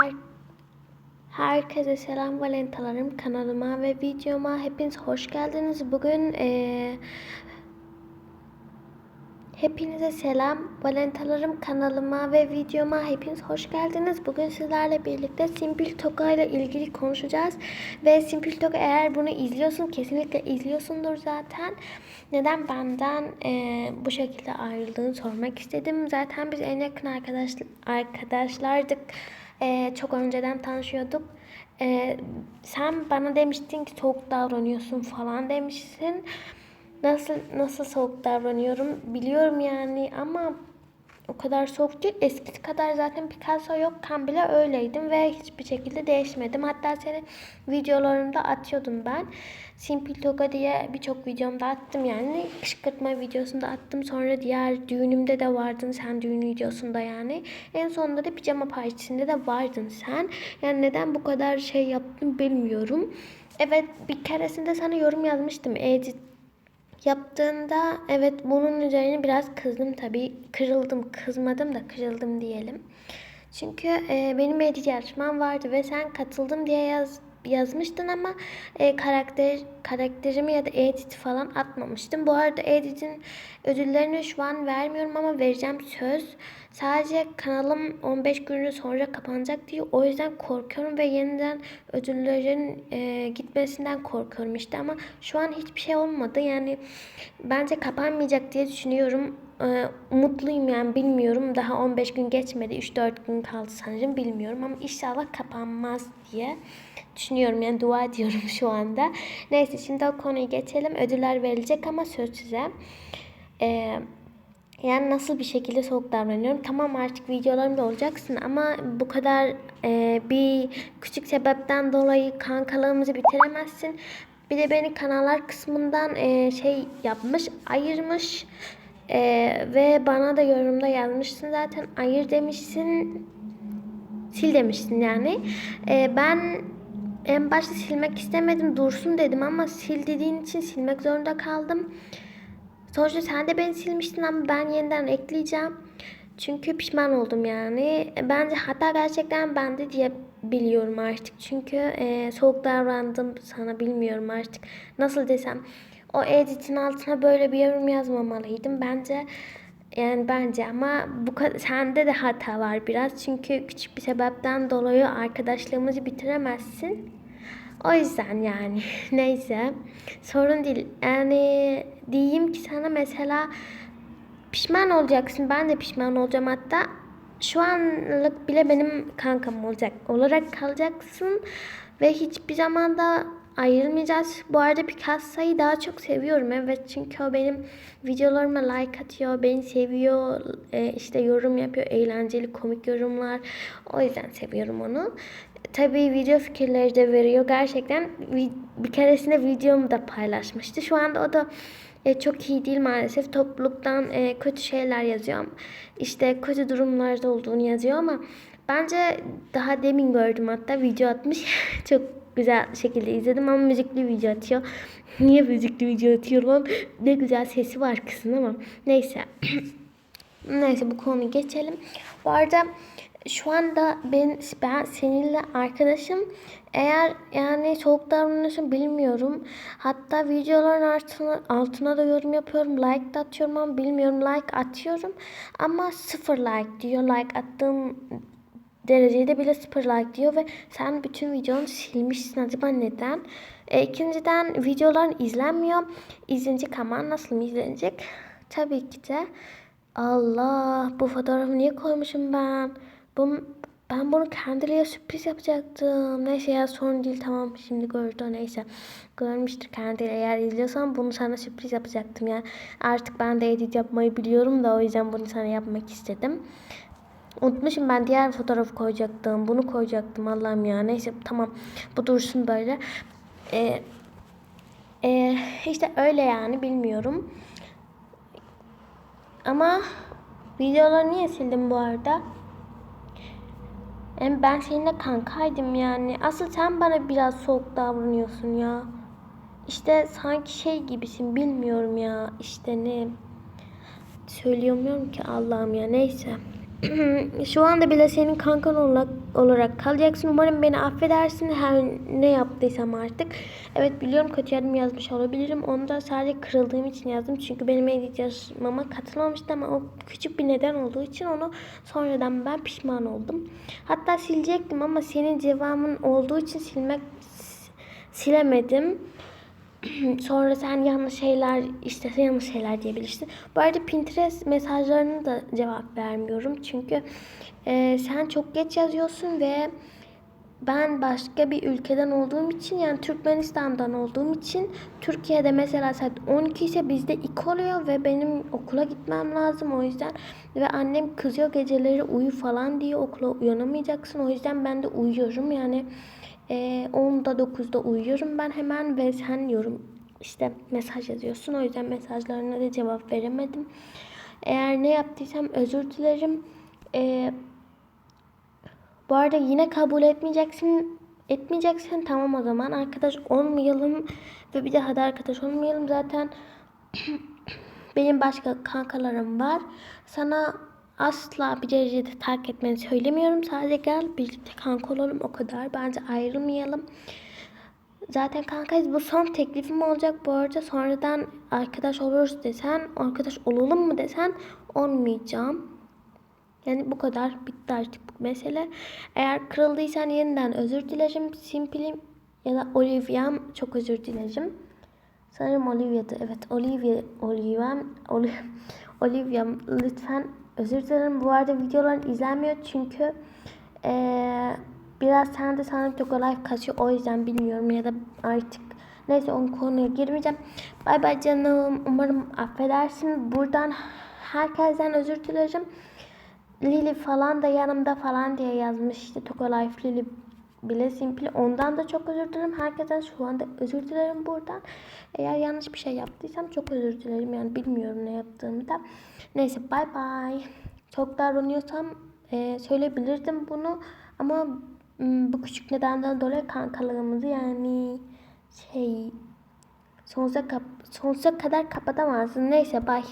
Her, herkese selam Valentalarım kanalıma ve videoma hepiniz hoş geldiniz. Bugün eee, hepinize selam Valentalarım kanalıma ve videoma hepiniz hoş geldiniz. Bugün sizlerle birlikte Simple Toka ile ilgili konuşacağız. Ve Simple Toka eğer bunu izliyorsun kesinlikle izliyorsundur zaten. Neden benden eee, bu şekilde ayrıldığını sormak istedim. Zaten biz en yakın arkadaş, arkadaşlardık. Eee, çok önceden tanışıyorduk. Eee, sen bana demiştin ki soğuk davranıyorsun falan demişsin. Nasıl nasıl soğuk davranıyorum biliyorum yani ama o kadar soğuk değil. Eskisi kadar zaten Picasso yokken bile öyleydim ve hiçbir şekilde değişmedim. Hatta senin videolarımda atıyordum ben. Simple Toga diye birçok videomda attım yani. Kışkırtma videosunda attım. Sonra diğer düğünümde de vardın sen düğün videosunda yani. En sonunda da pijama partisinde de vardın sen. Yani neden bu kadar şey yaptım bilmiyorum. Evet bir keresinde sana yorum yazmıştım. Edit yaptığında evet bunun üzerine biraz kızdım tabii. Kırıldım, kızmadım da kırıldım diyelim. Çünkü e, benim edit yarışmam vardı ve sen katıldım diye yaz, yazmıştın ama e, karakter karakterimi ya da edit falan atmamıştım. Bu arada editin ödüllerini şu an vermiyorum ama vereceğim söz. Sadece kanalım 15 gün sonra kapanacak diye o yüzden korkuyorum ve yeniden ödüllerin e, gitmesinden korkuyorum işte ama şu an hiçbir şey olmadı. Yani bence kapanmayacak diye düşünüyorum. E, umutluyum yani bilmiyorum. Daha 15 gün geçmedi. 3-4 gün kaldı sanırım bilmiyorum ama inşallah kapanmaz diye düşünüyorum. Yani dua ediyorum şu anda. Neyse şimdi o konuyu geçelim. Ödüller verilecek ama söz size. Eee yani nasıl bir şekilde soğuk davranıyorum. Tamam artık videolarımda olacaksın ama bu kadar e, bir küçük sebepten dolayı kankalığımızı bitiremezsin. Bir de beni kanallar kısmından e, şey yapmış, ayırmış e, ve bana da yorumda yazmışsın zaten ayır demişsin, sil demişsin yani. E, ben en başta silmek istemedim, dursun dedim ama sil dediğin için silmek zorunda kaldım. Sonuçta sen de beni silmiştin ama ben yeniden ekleyeceğim. Çünkü pişman oldum yani. Bence hatta gerçekten ben de diye biliyorum artık. Çünkü e, soğuk davrandım sana bilmiyorum artık. Nasıl desem. O editin altına böyle bir yorum yazmamalıydım. Bence yani bence ama bu sende de hata var biraz. Çünkü küçük bir sebepten dolayı arkadaşlığımızı bitiremezsin. O yüzden yani neyse sorun değil. Yani diyeyim ki sana mesela pişman olacaksın. Ben de pişman olacağım hatta. Şu anlık bile benim kankam olacak olarak kalacaksın ve hiçbir zaman da ayrılmayacağız. Bu arada Picasso'yu daha çok seviyorum evet çünkü o benim videolarıma like atıyor, beni seviyor, e, işte yorum yapıyor, eğlenceli komik yorumlar. O yüzden seviyorum onu. Tabii video fikirleri de veriyor. Gerçekten bir keresinde videomu da paylaşmıştı. Şu anda o da e, çok iyi değil maalesef. Topluluktan e, kötü şeyler yazıyor. İşte kötü durumlarda olduğunu yazıyor ama bence daha demin gördüm hatta video atmış. çok güzel şekilde izledim ama müzikli video atıyor. Niye müzikli video atıyor lan? Ne güzel sesi var kızın ama. Neyse. Neyse bu konuyu geçelim. Bu arada şu anda ben, ben seninle arkadaşım. Eğer yani soğuk davranıyorsun bilmiyorum. Hatta videoların altına, altına da yorum yapıyorum. Like da atıyorum ama bilmiyorum. Like atıyorum. Ama sıfır like diyor. Like attığım derecede bile sıfır like diyor ve sen bütün videonu silmişsin acaba neden? E, ikinciden videoların izlenmiyor. İzlenecek ama nasıl mı izlenecek? Tabii ki de Allah bu fotoğrafı niye koymuşum ben? Bu, ben bunu kendiliğe sürpriz yapacaktım. Neyse ya sorun değil tamam şimdi gördü neyse. Görmüştür kendileri eğer izliyorsan bunu sana sürpriz yapacaktım yani. Artık ben de edit yapmayı biliyorum da o yüzden bunu sana yapmak istedim. Unutmuşum ben diğer fotoğrafı koyacaktım. Bunu koyacaktım Allah'ım ya. Neyse tamam bu dursun böyle. Ee, e, işte öyle yani bilmiyorum. Ama videoları niye sildim bu arada? Hem ben seninle kankaydım yani. Asıl sen bana biraz soğuk davranıyorsun ya. İşte sanki şey gibisin bilmiyorum ya. İşte ne söyleyemiyorum ki Allah'ım ya neyse. Şu anda bile senin kankan olarak, olarak kalacaksın. Umarım beni affedersin her ne yaptıysam artık. Evet biliyorum kötü yardım yazmış olabilirim. Onu da sadece kırıldığım için yazdım. Çünkü benim edit yazmama katılmamıştı ama o küçük bir neden olduğu için onu sonradan ben pişman oldum. Hatta silecektim ama senin cevabın olduğu için silmek silemedim. Sonra sen yanlış şeyler işte sen yanlış şeyler diyebilirsin. Bu arada Pinterest mesajlarını da cevap vermiyorum. Çünkü e, sen çok geç yazıyorsun ve ben başka bir ülkeden olduğum için yani Türkmenistan'dan olduğum için Türkiye'de mesela saat 12 ise bizde 2 oluyor ve benim okula gitmem lazım o yüzden ve annem kızıyor geceleri uyu falan diye okula uyanamayacaksın o yüzden ben de uyuyorum yani e, 10'da 9'da uyuyorum ben hemen ve sen yorum işte mesaj yazıyorsun o yüzden mesajlarına da cevap veremedim. Eğer ne yaptıysam özür dilerim. Eee bu arada yine kabul etmeyeceksin. Etmeyeceksin tamam o zaman arkadaş olmayalım ve bir daha da arkadaş olmayalım zaten benim başka kankalarım var. Sana asla bir derecede terk etmeni söylemiyorum. Sadece gel birlikte kanka olalım o kadar. Bence ayrılmayalım. Zaten kankayız bu son teklifim olacak bu arada sonradan arkadaş oluruz desen arkadaş olalım mı desen olmayacağım. Yani bu kadar bitti artık bu mesele. Eğer kırıldıysan yeniden özür dilerim. Simplim ya da Olivia'm çok özür dilerim. Sanırım Olivia'dı. Evet Olivia, Olivia'm, Oli- Olivia'm lütfen özür dilerim. Bu arada videoların izlenmiyor çünkü eee, biraz sen de sanırım çok live kasıyor. O yüzden bilmiyorum ya da artık neyse onun konuya girmeyeceğim. Bay bay canım. Umarım affedersin. Buradan herkesten özür dilerim. Lili falan da yanımda falan diye yazmış işte Toko Life Lili bile simple. Ondan da çok özür dilerim. Herkesten şu anda özür dilerim buradan. Eğer yanlış bir şey yaptıysam çok özür dilerim. Yani bilmiyorum ne yaptığımı da. Neyse bay bay. Çok davranıyorsam e, söyleyebilirdim bunu. Ama bu küçük nedenden dolayı kankalığımızı yani şey sonsuza, kap sonsuza kadar kapatamazsın. Neyse bay.